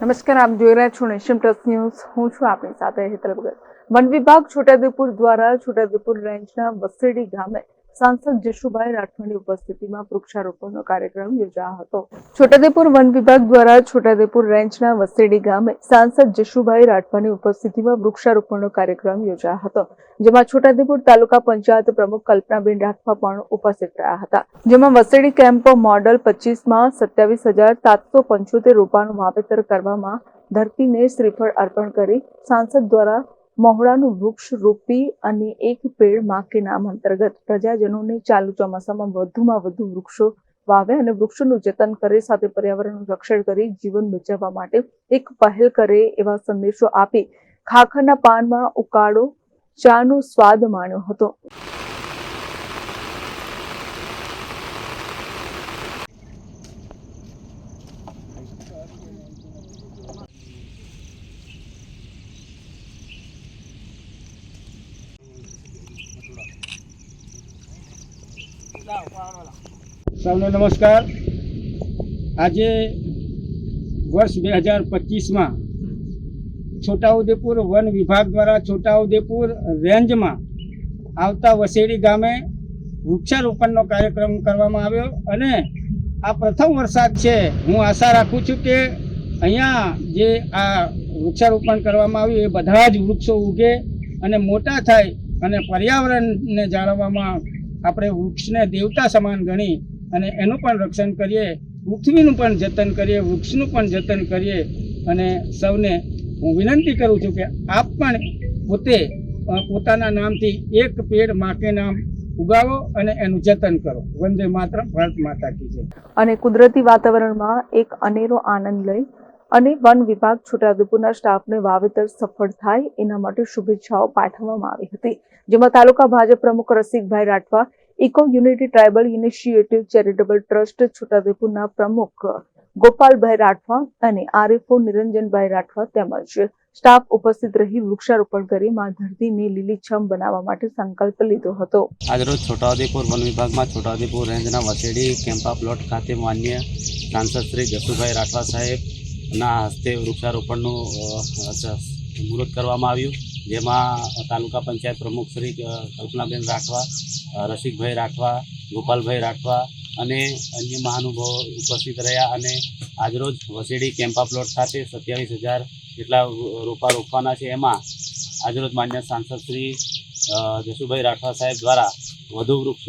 નમસ્કાર, આપ જોઈ રહ્યા છો નેશન પ્લસ ન્યૂઝ. હું છું આપણી સાથે હેતલ ભગત. વન વિભાગ છોટાઉદેપુર દ્વારા છોટાઉદેપુર રેન્જના વસેડી ગામે સાંસદ જશુભાઈ રાઠવાની ઉપસ્થિતિમાં વૃક્ષારોપણનો કાર્યક્રમ યોજાયો હતો. છોટાદેપુર વન વિભાગ દ્વારા છોટાદેપુર રેન્જના વસેડી ગામે સાંસદ જશુભાઈ રાઠવાની ઉપસ્થિતિમાં વૃક્ષારોપણનો કાર્યક્રમ યોજાયો હતો, જેમાં છોટાદેપુર તાલુકા પંચાયત પ્રમુખ કલ્પનાબેન રાઠવા પણ ઉપસ્થિત રહ્યા હતા. જેમાં વસેડી કેમ્પ મોડલ પચીસમાં સત્યાવીસ હજાર સાતસો પંચોતેર રોપાનું વાવેતર કરવામાં ધરતીને શ્રીફળ અર્પણ કરી સાંસદ દ્વારા મહોડાનું વૃક્ષ રોપી અને એક પેડમાં કે નામ અંતર્ગત પ્રજાજનોને ચાલુ ચોમાસામાં વધુમાં વધુ વૃક્ષો વાવે અને વૃક્ષોનું જતન કરે, સાથે પર્યાવરણનું રક્ષણ કરી, જીવન બચાવવા માટે એક પહેલ કરે એવા સંદેશો આપી ખાખરના પાનમાં ઉકાળો ચાનો સ્વાદ માણ્યો હતો. સૌને નમસ્કાર. આજે વર્ષ બે હજાર પચીસમાં છોટાઉદેપુર વન વિભાગ દ્વારા છોટાઉદેપુર રેન્જમાં આવતા વસેડી ગામે વૃક્ષારોપણનો કાર્યક્રમ કરવામાં આવ્યો અને આ પ્રથમ વરસાદ છે. હું આશા રાખું છું કે અહીંયા જે આ વૃક્ષારોપણ કરવામાં આવ્યું એ બધા જ વૃક્ષો ઉગે અને મોટા થાય અને પર્યાવરણને જાળવવામાં આપણે વૃક્ષને દેવતા સમાન ગણી અને એનું પણ રક્ષણ કરીએ, પૃથ્વીનું પણ જતન કરીએ, વૃક્ષનું પણ જતન કરીએ અને સૌને હું વિનંતી કરું છું કે આપ પણ પોતે પોતાના નામથી એક પેડ માકે નામ ઉગાવો અને એનું જતન કરો. વંદે માત્ર ભારત માતા કી જય. અને કુદરતી વાતાવરણમાં એક અનેરો આનંદ લઈ અને વન વિભાગ છોટાઉદેપુરના સ્ટાફને વાવેતર સફળ થાય એના માટે શુભેચ્છાઓ પાઠવવામાં આવી હતી. જેમાં તાલુકા ભાજપ પ્રમુખ Rasikbhai Rathwa, eco unity tribal initiative charitable trust છોટાઉદેપુરના પ્રમુખ ગોપાલભાઈ રાઠવા અને આરએફઓ નિરંજનભાઈ રાઠવા તેમજ સ્ટાફ ઉપસ્થિત રહી વૃક્ષારોપણ કરી માં ધરતીને લીલીછમ બનાવવા માટે સંકલ્પ લીધો હતો. આજરોજ છોટાઉદેપુર વન વિભાગમાં છોટાઉદેપુર રેન્જના વસેડી કેમ્પા પ્લોટ ખાતે માન્ય સાંસદ શ્રી જસુભાઈ રાઠવા સાહેબના હસ્તે વૃક્ષારોપણનું મુહૂર્ત કરવામાં આવ્યું. જેમાં તાલુકા પંચાયત પ્રમુખ શ્રી કલ્પનાબેન રાઠવા રસિકભાઈ રાઠવા, ગોપાલભાઈ રાઠવા અને અન્ય મહાનુભાવો ઉપસ્થિત રહ્યા અને આજરોજ વસેડી કેમ્પા પ્લોટ ખાતે સત્યાવીસ હજાર જેટલા રોપા રોપવાના છે. એમાં આજરોજ માન્ય સાંસદ શ્રી જસુભાઈ રાઠવા સાહેબ દ્વારા વધુ વૃક્ષ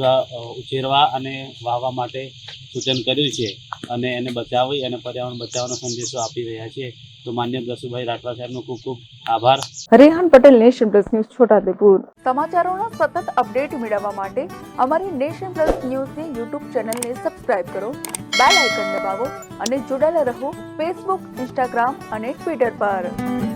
ઉછેરવા અને વાવવા માટે સૂચન કર્યું છે અને એને બચાવી અને પર્યાવરણ બચાવવાનો સંદેશો આપી રહ્યા છે. તો માન્ય દસુભાઈ રાઠવા સાહેબનો ખૂબ ખૂબ આભાર. Rehan Patel nation plus news Chhotaudepur સમાચારોના સતત અપડેટ મેળવવા માટે અમારી નેશન પ્લસ ન્યૂઝની યુટ્યુબ ચેનલને સબસ્ક્રાઇબ કરો બેલ આઇકન દબાવો અને જોડાયેલા રહો ફેસબુક ઇન્સ્ટાગ્રામ અને ટ્વિટર પર.